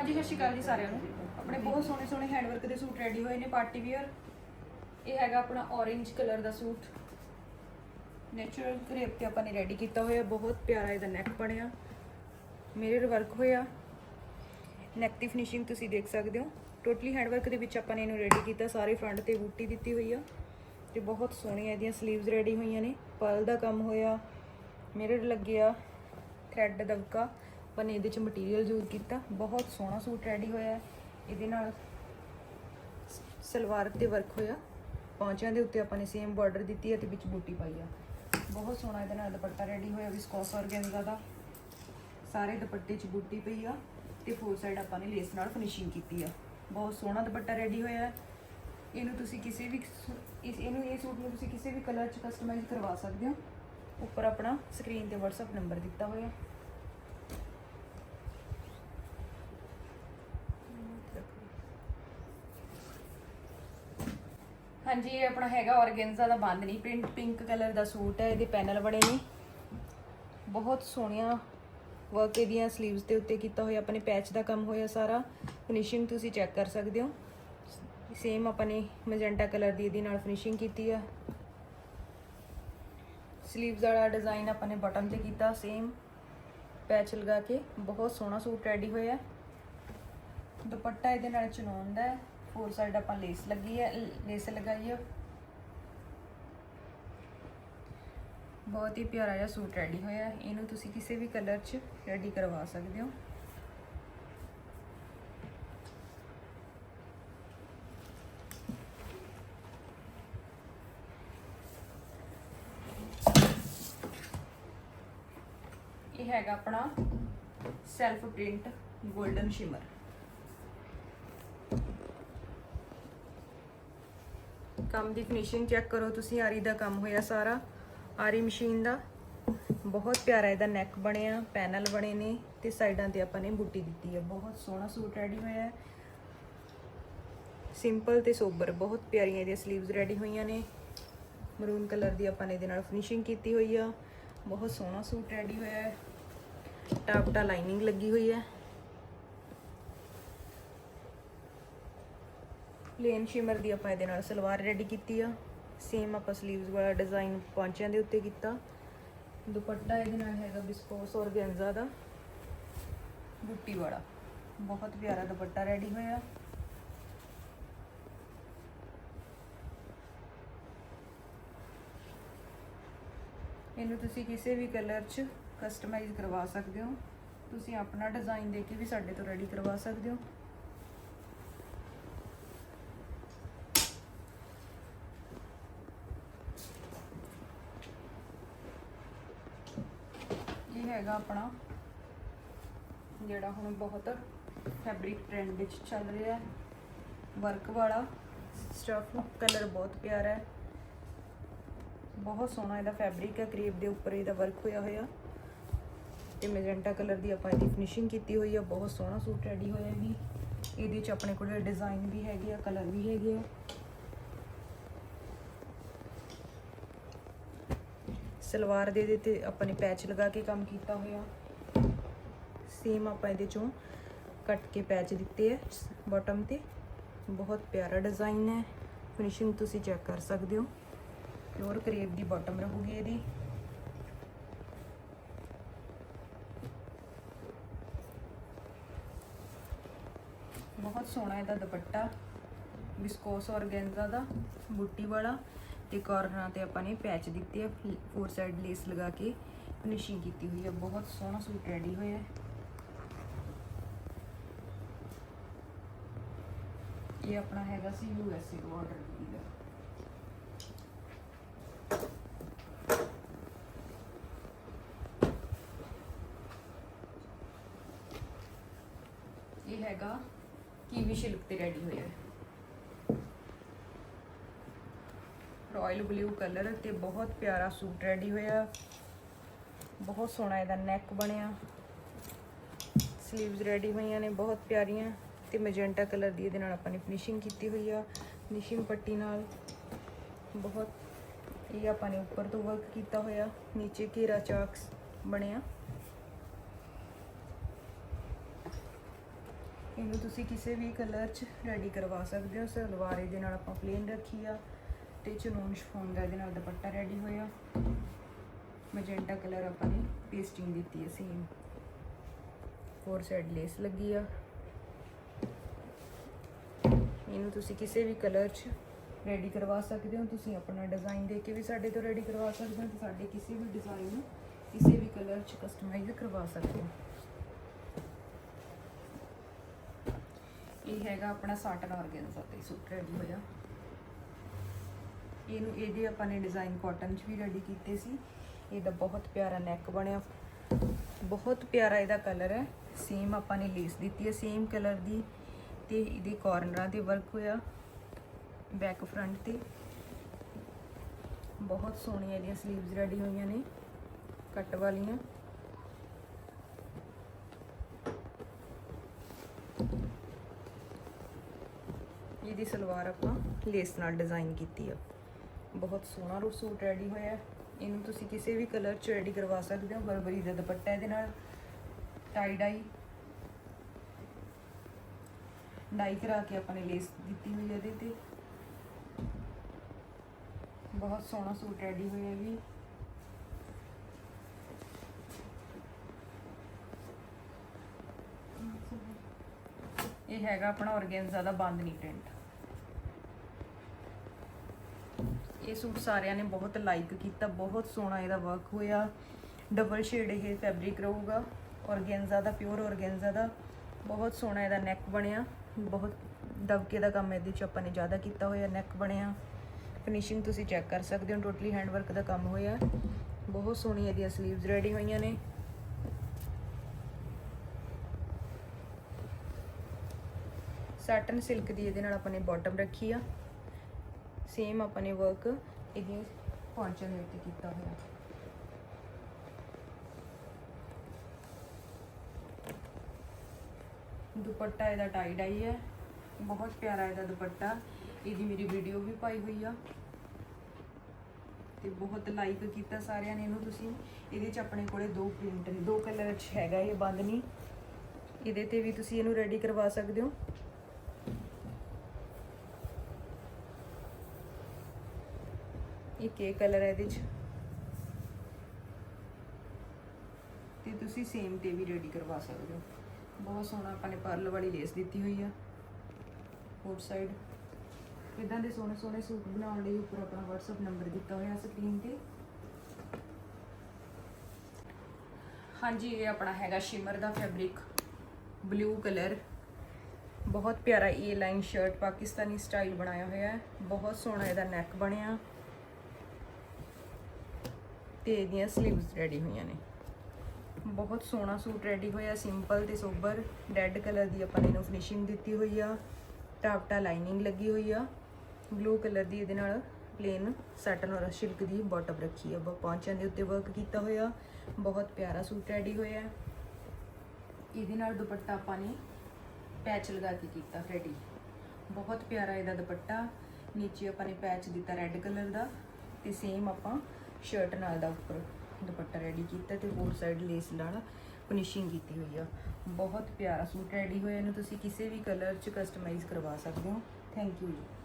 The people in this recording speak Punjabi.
ਹਾਂਜੀ, ਸਤਿ ਸ਼੍ਰੀ ਅਕਾਲ ਜੀ ਸਾਰਿਆਂ ਨੂੰ। ਆਪਣੇ ਬਹੁਤ ਸੋਹਣੇ ਸੋਹਣੇ ਹੈਂਡਵਰਕ ਦੇ ਸੂਟ ਰੈਡੀ ਹੋਏ ਨੇ ਪਾਰਟੀ ਵੇਅਰ ਇਹ ਹੈਗਾ ਆਪਣਾ orange ਕਲਰ ਦਾ ਸੂਟ। ਨੇਚਰਲ ਕਰੇਪ ਤੇ ਆਪਾਂ ਨੇ ਰੈਡੀ ਕੀਤਾ ਹੋਇਆ, ਬਹੁਤ ਪਿਆਰਾ ਇਹਦਾ ਨੈਕ ਬਣਿਆ। ਮਿਰਰ ਵਰਕ ਹੋਇਆ। ਨੈਕ ਦੀ ਫਿਨਿਸ਼ਿੰਗ ਤੁਸੀਂ ਦੇਖ ਸਕਦੇ ਹੋ। ਟੋਟਲੀ ਹੈਂਡਵਰਕ ਦੇ ਵਿੱਚ ਆਪਾਂ ਨੇ ਇਹਨੂੰ ਰੈਡੀ ਕੀਤਾ, ਸਾਰੇ ਫਰੰਟ ਤੇ ਬੂਟੀ ਦਿੱਤੀ ਹੋਈ ਆ। ਤੇ ਬਹੁਤ ਸੋਹਣੀਆਂ ਇਹਦੀਆਂ 슬ੀਵਸ ਰੈਡੀ ਹੋਈਆਂ ਨੇ। ਪਰਲ ਦਾ ਕੰਮ ਹੋਇਆ ਮਿਰਰ ਲੱਗਿਆ ਥ੍ਰੈਡ ਦਬਕਾ। ਆਪਾਂ ਨੇ ਇਹਦੇ ਚ ਮਟੀਰੀਅਲ ਯੂਜ਼ ਕੀਤਾ। ਬਹੁਤ ਸੋਹਣਾ ਸੂਟ ਰੈਡੀ ਹੋਇਆ ਹੈ। ਇਹਦੇ ਨਾਲ ਸਲਵਾਰ ਤੇ ਵਰਕ ਹੋਇਆ। ਪੌਂਚਿਆਂ ਦੇ ਉੱਤੇ ਆਪਾਂ ਨੇ ਸੇਮ ਬਾਰਡਰ ਦਿੱਤੀ ਹੈ ਤੇ ਵਿੱਚ ਬੂਟੀ ਪਾਈ ਆ। ਬਹੁਤ ਸੋਹਣਾ ਇਹਦੇ ਨਾਲ ਦੁਪੱਟਾ ਰੈਡੀ ਹੋਇਆ ਵਿਸਕੋਸ ਔਰਗੈਂਜ਼ਾ ਦਾ। ਸਾਰੇ ਦੁਪੱਟੇ 'ਚ ਬੂਟੀ ਪਈ ਆ ਤੇ ਫੋਰ ਸਾਈਡ ਆਪਾਂ ਨੇ ਲੇਸ ਨਾਲ ਫਿਨਿਸ਼ਿੰਗ ਕੀਤੀ ਆ। ਬਹੁਤ ਸੋਹਣਾ ਦੁਪੱਟਾ ਰੈਡੀ ਹੋਇਆ ਹੈ। ਇਹਨੂੰ ਤੁਸੀਂ ਕਿਸੇ ਵੀ ਇਸ, ਇਹਨੂੰ ਇਹ ਸੂਟ ਨੂੰ ਤੁਸੀਂ ਕਿਸੇ ਵੀ ਕਲਰ 'ਚ ਕਸਟਮਾਈਜ਼ ਕਰਵਾ ਸਕਦੇ ਹੋ। ਉੱਪਰ ਆਪਣਾ ਸਕਰੀਨ ਤੇ WhatsApp ਨੰਬਰ ਦਿੱਤਾ ਹੋਇਆ। ਹਾਂਜੀ, ਇਹ ਆਪਣਾ ਹੈਗਾ ਔਰਗੈਂਜ਼ਾ ਦਾ ਬੰਦ ਨਹੀਂ ਪ੍ਰਿੰਟ ਪਿੰਕ ਕਲਰ ਦਾ ਸੂਟ ਹੈ, ਇਹਦੇ ਪੈਨਲ ਬਣੇ ਨੇ। ਬਹੁਤ ਸੋਹਣੀਆਂ ਵਰਕ ਇਹਦੀਆਂ 슬ੀਵਸ ਦੇ ਉੱਤੇ ਕੀਤਾ ਹੋਇਆ, ਆਪਣੇ ਪੈਚ ਦਾ ਕੰਮ ਹੋਇਆ ਸਾਰਾ। ਫਿਨਿਸ਼ਿੰਗ ਤੁਸੀਂ ਚੈੱਕ ਕਰ ਸਕਦੇ ਹੋ। ਸੇਮ ਆਪਾਂ ਨੇ ਮੈਜੈਂਟਾ ਕਲਰ ਦੀ ਇਹਦੇ ਨਾਲ ਫਿਨਿਸ਼ਿੰਗ ਕੀਤੀ ਆ। 슬ੀਵਸ ਵਾਲਾ ਡਿਜ਼ਾਈਨ ਆਪਾਂ ਨੇ ਬਾਟਮ ਤੇ ਕੀਤਾ ਸੇਮ ਪੈਚ ਲਗਾ ਕੇ। ਬਹੁਤ ਸੋਹਣਾ ਸੂਟ ਰੈਡੀ ਹੋਇਆ। ਦੁਪੱਟਾ ਇਹਦੇ ਨਾਲ ਚਨੌਨ ਦਾ ਹੈ। ਫੋਰ ਸਾਈਡ ਆਪਾਂ ਲੇਸ ਲੱਗੀ ਹੈ ਲੇਸ ਲਗਾਈ ਹੈ। ਬਹੁਤ ਹੀ ਪਿਆਰਾ ਜਿਹਾ ਸੂਟ ਰੈਡੀ ਹੋਇਆ ਇਹਨੂੰ ਤੁਸੀਂ ਕਿਸੇ ਵੀ ਕਲਰ 'ਚ ਰੈਡੀ ਕਰਵਾ ਸਕਦੇ ਹੋ। ਇਹ ਹੈਗਾ ਆਪਣਾ ਸੈਲਫ ਪ੍ਰਿੰਟ 골ਡਨ ਸ਼ਿਮਰ ਕੰਮ ਦੀ ਫਿਨਿਸ਼ਿੰਗ ਚੈੱਕ ਕਰੋ ਤੁਸੀਂ, ਆਰੀ ਦਾ ਕੰਮ ਹੋਇਆ ਸਾਰਾ। ਆਰੀ ਮਸ਼ੀਨ ਦਾ। ਬਹੁਤ ਪਿਆਰਾ ਇਹਦਾ ਨੈਕ ਬਣਿਆ ਪੈਨਲ ਬਣੇ ਨੇ ਤੇ ਸਾਈਡਾਂ ਤੇ ਆਪਾਂ ਨੇ ਬੂਟੀ ਦਿੱਤੀ ਹੈ। ਬਹੁਤ ਸੋਹਣਾ ਸੂਟ ਰੈਡੀ ਹੋਇਆ ਹੈ। ਸਿੰਪਲ ਤੇ ਸੋਬਰ ਬਹੁਤ ਪਿਆਰੀਆਂ ਇਹਦੀਆਂ 슬ੀਵਸ ਰੈਡੀ ਹੋਈਆਂ ਨੇ। ਮਰੂਨ ਕਲਰ ਦੀ ਆਪਾਂ ਨੇ ਇਹਦੇ ਨਾਲ ਫਿਨਿਸ਼ਿੰਗ ਕੀਤੀ ਹੋਈ ਆ। ਬਹੁਤ ਸੋਹਣਾ ਸੂਟ ਰੈਡੀ ਹੋਇਆ ਹੈ। ਟਾਪਟਾ ਲਾਈਨਿੰਗ ਲੱਗੀ ਹੋਈ ਹੈ। ਪਲੇਨ ਸ਼ਿਮਰ ਦੀ ਆਪਾਂ ਇਹਦੇ ਨਾਲ ਸਲਵਾਰ ਰੈਡੀ ਕੀਤੀ ਆ। ਸੇਮ ਆਪਾਂ 슬ੀਵਸ ਵਾਲਾ ਡਿਜ਼ਾਈਨ ਪੌਂਚਿਆਂ ਦੇ ਉੱਤੇ ਕੀਤਾ। ਦੁਪੱਟਾ ਇਹਦੇ ਨਾਲ ਹੈਗਾ ਬਿਸਕੋਸ ਔਰਗੈਂਜ਼ਾ ਦਾ। ਬੁੱਟੀ ਵਾਲਾ। ਬਹੁਤ ਪਿਆਰਾ ਦੁਪੱਟਾ ਰੈਡੀ ਹੋਇਆ। ਇਹਨੂੰ ਤੁਸੀਂ ਕਿਸੇ ਵੀ ਕਲਰ 'ਚ ਕਸਟਮਾਈਜ਼ ਕਰਵਾ ਸਕਦੇ ਹੋ। ਤੁਸੀਂ ਆਪਣਾ ਡਿਜ਼ਾਈਨ ਦੇ ਕੇ ਵੀ ਸਾਡੇ ਤੋਂ ਰੈਡੀ ਕਰਵਾ ਸਕਦੇ ਹੋ। ਹੈਗਾ ਆਪਣਾ, ਜਿਹੜਾ ਹੁਣ ਬਹੁਤ ਫੈਬਰਿਕ ਟ੍ਰੈਂਡ ਵਿੱਚ ਚੱਲ ਰਿਹਾ ਹੈ। ਵਰਕ ਵਾਲਾ ਸਟਫ ਕਲਰ ਬਹੁਤ ਪਿਆਰਾ ਹੈ। ਬਹੁਤ ਸੋਹਣਾ ਇਹਦਾ ਫੈਬਰਿਕ ਹੈ ਕਰੀਬ ਦੇ ਉੱਪਰ ਇਹਦਾ ਵਰਕ ਹੋਇਆ ਹੋਇਆ। ਤੇ ਮੈਜੈਂਟਾ ਕਲਰ ਦੀ ਆਪਾਂ ਇਹਦੀ ਫਿਨਿਸ਼ਿੰਗ ਕੀਤੀ ਹੋਈ ਆ, ਬਹੁਤ ਸੋਹਣਾ ਸੂਟ ਰੈਡੀ ਹੋਇਆ ਵੀ। ਇਹਦੇ ਚ ਆਪਣੇ ਕੋਲ ਡਿਜ਼ਾਈਨ ਵੀ ਹੈਗੇ ਆ ਕਲਰ ਵੀ ਹੈਗੇ ਆ। ਸਲਵਾਰ ਦੇ ਦੇ ਤੇ ਆਪਾਂ ਨੇ ਪੈਚ ਲਗਾ ਕੇ ਕੰਮ ਕੀਤਾ ਹੋਇਆ। ਸੇਮ ਆਪਾਂ ਇਹਦੇ ਚੋਂ ਕੱਟ ਕੇ ਪੈਚ ਦਿੱਤੇ ਆ ਬਾਟਮ ਤੇ। ਬਹੁਤ ਪਿਆਰਾ ਡਿਜ਼ਾਈਨ ਹੈ। ਫਿਨਿਸ਼ਿੰਗ ਤੁਸੀਂ ਚੈੱਕ ਕਰ ਸਕਦੇ ਹੋ। ਪਿਓਰ ਕਰੇਪ ਦੀ ਬਾਟਮ ਰਹੂਗੀ ਇਹਦੀ। ਬਹੁਤ ਸੋਹਣਾ ਇਹਦਾ ਦੁਪੱਟਾ। ਬਿਸਕੋਸ ਔਰਗੈਂਜ਼ਾ ਦਾ, ਬੂਟੀ ਵਾਲਾ। ਤੇ ਕਾਰਨਰਾਂ ਤੇ ਆਪਾਂ ਨੇ ਪੈਚ ਦਿੱਤੇ ਆ ਫੋਰ ਸਾਈਡ ਲੇਸ ਲਗਾ ਕੇ ਫਿਨਿਸ਼ਿੰਗ ਕੀਤੀ ਹੋਈ ਹੈ। ਬਹੁਤ ਸੋਹਣਾ ਸੂਟ ਰੈਡੀ ਹੋਇਆ ਇਹ ਆਪਣਾ ਹੈਗਾ ਸੀ ਯੂ ਐਸ ਏ ਆਰਡਰ ਕੀਤਾ ਇਹ ਹੈਗਾ ਕੀਵੀ ਸ਼ਿਲਕ ਤੇ ਰੈਡੀ ਹੋਇਆ ਹੈ। ਰਾਇਲ ਬਲੂ ਕਲਰ ਤੇ ਬਹੁਤ ਪਿਆਰਾ ਸੂਟ ਰੈਡੀ ਹੋਇਆ। ਬਹੁਤ ਸੋਹਣਾ ਇਹਦਾ ਨੈਕ ਬਣਿਆ। ਸਲੀਵਸ ਰੈਡੀ ਹੋਈਆਂ ਨੇ, ਬਹੁਤ ਪਿਆਰੀਆਂ। ਤੇ ਮੈਜੈਂਟਾ ਕਲਰ ਦੀ ਇਹਦੇ ਨਾਲ ਆਪਾਂ ਨੇ ਫਿਨਿਸ਼ਿੰਗ ਕੀਤੀ ਹੋਈ ਆ। ਫਿਨਿਸ਼ਿੰਗ ਪੱਟੀ ਨਾਲ ਬਹੁਤ ਇਹ ਆਪਾਂ ਨੇ ਉੱਪਰ ਤੋਂ ਵਰਕ ਕੀਤਾ ਹੋਇਆ। ਨੀਚੇ ਘੇਰਾ ਚਾਕਸ ਬਣਿਆ। ਇਹਨੂੰ ਤੁਸੀਂ ਕਿਸੇ ਵੀ ਕਲਰ 'ਚ ਰੈਡੀ ਕਰਵਾ ਸਕਦੇ ਹੋ। ਸਲਵਾਰ ਇਹਦੇ ਨਾਲ ਆਪਾਂ ਪਲੇਨ ਰੱਖੀ ਆ। ਤੇ ਚਨੂਨ ਸ਼ਫੋਨ ਦਾ ਇਹਦੇ ਨਾਲ ਦੁਪੱਟਾ ਰੈਡੀ ਹੋਇਆ। ਮੈਜੈਂਟਾ ਕਲਰ ਆਪਾਂ ਨੇ ਪੇਸਟਿੰਗ ਦਿੱਤੀ ਹੈ ਸੇਮ ਫੋਰ ਸਾਈਡ ਲੇਸ ਲੱਗੀ ਆ। ਇਹਨੂੰ ਤੁਸੀਂ ਕਿਸੇ ਵੀ ਕਲਰ 'ਚ ਰੈਡੀ ਕਰਵਾ ਸਕਦੇ ਹੋ। ਤੁਸੀਂ ਆਪਣਾ ਡਿਜ਼ਾਈਨ ਦੇ ਕੇ ਵੀ ਸਾਡੇ ਤੋਂ ਰੈਡੀ ਕਰਵਾ ਸਕਦੇ ਹੋ ਤੇ ਸਾਡੇ ਕਿਸੇ ਵੀ ਡਿਜ਼ਾਈਨ ਨੂੰ ਕਿਸੇ ਵੀ ਕਲਰ 'ਚ ਕਸਟਮਾਈਜ਼ ਕਰਵਾ ਸਕਦੇ ਹੋ। ਇਹ ਹੈਗਾ ਆਪਣਾ ਸਾਟਨ ਆਰਗੈਂਜ਼ਾ ਤੇ ਸੂਟ ਰੈਡੀ ਹੋਇਆ। ਇਹਨੂੰ ਇਹਦੇ ਆਪਾਂ ਨੇ ਡਿਜ਼ਾਈਨ ਕਾਟਨ 'ਚ ਵੀ ਰੈਡੀ ਕੀਤੇ ਸੀ। ਇਹਦਾ ਬਹੁਤ ਪਿਆਰਾ ਨੈਕ ਬਣਿਆ। ਬਹੁਤ ਪਿਆਰਾ ਇਹਦਾ ਕਲਰ ਹੈ। ਸੇਮ ਆਪਾਂ ਨੇ ਲੇਸ ਦਿੱਤੀ ਹੈ ਸੇਮ ਕਲਰ ਦੀ ਤੇ ਇਹਦੇ ਕਾਰਨਰਾਂ ਤੇ ਵਰਕ ਹੋਇਆ ਬੈਕ ਫਰੰਟ ਤੇ। ਬਹੁਤ ਸੋਹਣੀਆਂ ਇਹਦੀਆਂ 슬ੀਵਸ ਰੈਡੀ ਹੋਈਆਂ ਨੇ ਕੱਟ ਵਾਲੀਆਂ। ਇਹਦੀ ਸਲਵਾਰ ਆਪਾਂ ਲੇਸ ਨਾਲ ਡਿਜ਼ਾਈਨ ਕੀਤੀ ਆ। ਬਹੁਤ ਸੋਹਣਾ ਰੂ ਸੂਟ ਰੈਡੀ ਹੋਇਆ। ਇਹਨੂੰ ਤੁਸੀਂ ਕਿਸੇ ਵੀ ਕਲਰ ਚ ਰੈਡੀ ਕਰਵਾ ਸਕਦੇ ਹੋ, ਬਰਬਰੀ ਦਾ ਦੁਪੱਟਾ ਇਹਦੇ ਨਾਲ ਟਾਈ ਡਾਈ ਡਾਈ ਕਰਾ ਕੇ ਆਪਾਂ ਨੇ ਲੇਸ ਦਿੱਤੀ ਹੋਈ ਹੈ ਇਹਦੇ ਤੇ। ਬਹੁਤ ਸੋਹਣਾ ਸੂਟ ਰੈਡੀ ਹੋਇਆ ਵੀ ਇਹ ਹੈਗਾ ਆਪਣਾ ਔਰਗੈਂਜ਼ਾ ਦਾ ਬਾਂਦਨੀ ਪ੍ਰਿੰਟ ਇਹ ਸੂਟ ਸਾਰਿਆਂ ਨੇ ਬਹੁਤ ਲਾਈਕ ਕੀਤਾ, ਬਹੁਤ ਸੋਹਣਾ ਇਹਦਾ ਵਰਕ ਹੋਇਆ। ਡਬਲ ਸ਼ੇਡ ਇਹ ਫੈਬਰਿਕ ਰਹੂਗਾ ਔਰਗੈਂਜ਼ਾ ਦਾ ਪਿਓਰ ਔਰਗੈਂਜ਼ਾ ਦਾ। ਬਹੁਤ ਸੋਹਣਾ ਇਹਦਾ ਨੈਕ ਬਣਿਆ। ਬਹੁਤ ਦਬਕੇ ਦਾ ਕੰਮ ਇਹਦੇ ਚ ਆਪਾਂ ਨੇ ਜ਼ਿਆਦਾ ਕੀਤਾ ਹੋਇਆ ਨੈਕ ਬਣਿਆ। ਫਿਨਿਸ਼ਿੰਗ ਤੁਸੀਂ ਚੈੱਕ ਕਰ ਸਕਦੇ ਹੋ ਟੋਟਲੀ ਹੈਂਡ ਵਰਕ ਦਾ ਕੰਮ ਹੋਇਆ। ਬਹੁਤ ਸੋਹਣੀ ਇਹਦੀਆਂ 슬ੀਵਸ ਰੈਡੀ ਹੋਈਆਂ ਨੇ। ਸਾਟਨ ਸਿਲਕ ਦੀ ਇਹਦੇ ਨਾਲ ਆਪਾਂ ਨੇ ਬਾਟਮ ਰੱਖੀ ਆ। ਸੇਮ ਆਪਾਂ ਨੇ ਵਰਕ ਇਹਦੇ ਪੌਂਚਾਂ ਦੇ ਉੱਤੇ ਕੀਤਾ ਹੋਇਆ। ਦੁਪੱਟਾ ਇਹਦਾ ਟਾਈ ਡਾਈ ਹੈ। ਬਹੁਤ ਪਿਆਰਾ ਇਹਦਾ ਦੁਪੱਟਾ। ਇਹਦੀ ਮੇਰੀ ਵੀਡੀਓ ਵੀ ਪਾਈ ਹੋਈ ਆ। ਤੇ ਬਹੁਤ ਲਾਈਕ ਕੀਤਾ ਸਾਰਿਆਂ ਨੇ ਇਹਨੂੰ ਤੁਸੀਂ। ਇਹਦੇ ਚ ਆਪਣੇ ਕੋਲੇ ਦੋ ਪ੍ਰਿੰਟ ਨੇ। ਦੋ ਕਲਰ ਚ ਹੈਗਾ, ਇਹ ਬੰਦਨੀ ਇਹਦੇ ਤੇ ਵੀ ਤੁਸੀਂ ਇਹਨੂੰ ਰੈਡੀ ਕਰਵਾ ਸਕਦੇ ਹੋ। ਕੀ ਕਲਰ ਹੈ ਇਹਦੇ ਚ। ਤੇ ਤੁਸੀਂ ਸੇਮ ਤੇ ਵੀ ਰੈਡੀ ਕਰਵਾ ਸਕਦੇ ਹੋ। ਬਹੁਤ ਸੋਹਣਾ ਆਪਾਂ ਨੇ ਪਰਲ ਵਾਲੀ ਲੇਸ ਦਿੱਤੀ ਹੋਈ ਆ। ਫੋਰ ਸਾਈਡ ਇਦਾਂ ਦੇ ਸੋਹਣੇ ਸੋਹਣੇ ਸੂਟ ਬਣਾਉਣ ਲਈ ਉੱਪਰ ਆਪਣਾ WhatsApp ਨੰਬਰ ਦਿੱਤਾ ਹੋਇਆ ਸਕਰੀਨ ਤੇ। ਹਾਂਜੀ, ਇਹ ਆਪਣਾ ਹੈਗਾ ਸ਼ਿਮਰ ਦਾ ਫੈਬਰਿਕ ਬਲੂ ਕਲਰ ਬਹੁਤ ਪਿਆਰਾ ਇਹ ਲਾਈਨ ਸ਼ਰਟ ਪਾਕਿਸਤਾਨੀ ਸਟਾਈਲ ਬਣਾਇਆ ਹੋਇਆ ਹੈ। ਬਹੁਤ ਸੋਹਣਾ ਇਹਦਾ ਨੈਕ ਬਣਿਆ। ਤੇ ਇਹਦੀਆਂ 슬ੀਵਸ ਰੈਡੀ ਹੋਈਆਂ ਨੇ। ਬਹੁਤ ਸੋਹਣਾ ਸੂਟ ਰੈਡੀ ਹੋਇਆ ਸਿੰਪਲ ਤੇ ਸੋਬਰ ਰੈੱਡ ਕਲਰ ਦੀ ਆਪਾਂ ਨੇ ਇਹਨੂੰ ਫਿਨਿਸ਼ਿੰਗ ਦਿੱਤੀ ਹੋਈ ਆ। ਟਾਪਟਾ ਲਾਈਨਿੰਗ ਲੱਗੀ ਹੋਈ ਆ। ਬਲੂ ਕਲਰ ਦੀ ਇਹਦੇ ਨਾਲ ਪਲੇਨ ਸੈਟਨ ਔਰ ਸਿਲਕ ਦੀ ਬਾਟਮ ਰੱਖੀ ਆ। ਬ ਪੌਂਚਾਂ ਦੇ ਉੱਤੇ ਵਰਕ ਕੀਤਾ ਹੋਇਆ। ਬਹੁਤ ਪਿਆਰਾ ਸੂਟ ਰੈਡੀ ਹੋਇਆ। ਇਹਦੇ ਨਾਲ ਦੁਪੱਟਾ ਆਪਾਂ ਨੇ ਪੈਚ ਲਗਾ ਕੇ ਕੀਤਾ ਰੈਡੀ ਬਹੁਤ ਪਿਆਰਾ ਇਹਦਾ ਦੁਪੱਟਾ। ਨੀਚੇ ਆਪਾਂ ਨੇ ਪੈਚ ਦਿੱਤਾ ਰੈੱਡ ਕਲਰ ਦਾ ਤੇ ਸੇਮ ਆਪਾਂ ਸ਼ਰਟ ਨਾਲ ਦਾ ਉੱਪਰ ਦੁਪੱਟਾ ਰੈਡੀ ਕੀਤਾ ਤੇ ਹੋਰ ਸਾਈਡ ਲੇਸ ਨਾਲ ਫਿਨਿਸ਼ਿੰਗ ਕੀਤੀ ਹੋਈ ਆ। ਬਹੁਤ ਪਿਆਰਾ ਸੂਟ ਰੈਡੀ ਹੋਇਆ ਇਹਨੂੰ ਤੁਸੀਂ ਕਿਸੇ ਵੀ ਕਲਰ 'ਚ ਕਸਟਮਾਈਜ਼ ਕਰਵਾ ਸਕਦੇ ਹੋ। ਥੈਂਕ ਯੂ ਜੀ।